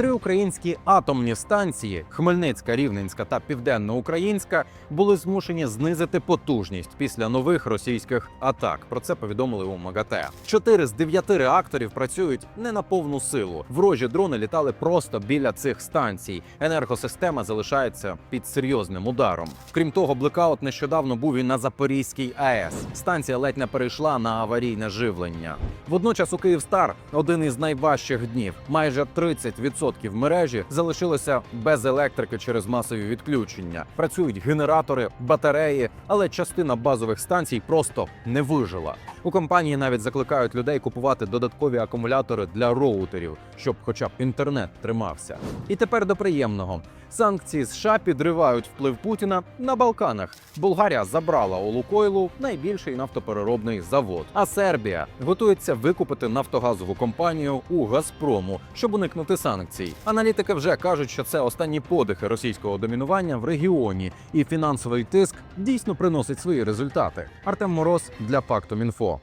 Три українські атомні станції Хмельницька, Рівненська та Південноукраїнська були змушені знизити потужність після нових російських атак. Про це повідомили у МАГАТЕ. Чотири з дев'яти реакторів працюють не на повну силу. Ворожі дрони літали просто біля цих станцій. Енергосистема залишається під серйозним ударом. Крім того, блекаут нещодавно був і на Запорізькій АЕС. Станція ледь не перейшла на аварійне живлення. Водночас у Київстар один із найважчих днів. Майже 30% мережі залишилося без електрики через масові відключення. Працюють генератори, батареї, але частина базових станцій просто не вижила. У компанії навіть закликають людей купувати додаткові акумулятори для роутерів, щоб хоча б інтернет тримався. І тепер до приємного. Санкції США підривають вплив Путіна на Балканах. Болгарія забрала у Лукойлу найбільший нафтопереробний завод. А Сербія готується викупити нафтогазову компанію у Газпрому, щоб уникнути санкцій. Аналітики вже кажуть, що це останні подихи російського домінування в регіоні, і фінансовий тиск дійсно приносить свої результати. Артем Мороз для Фактум Інфо.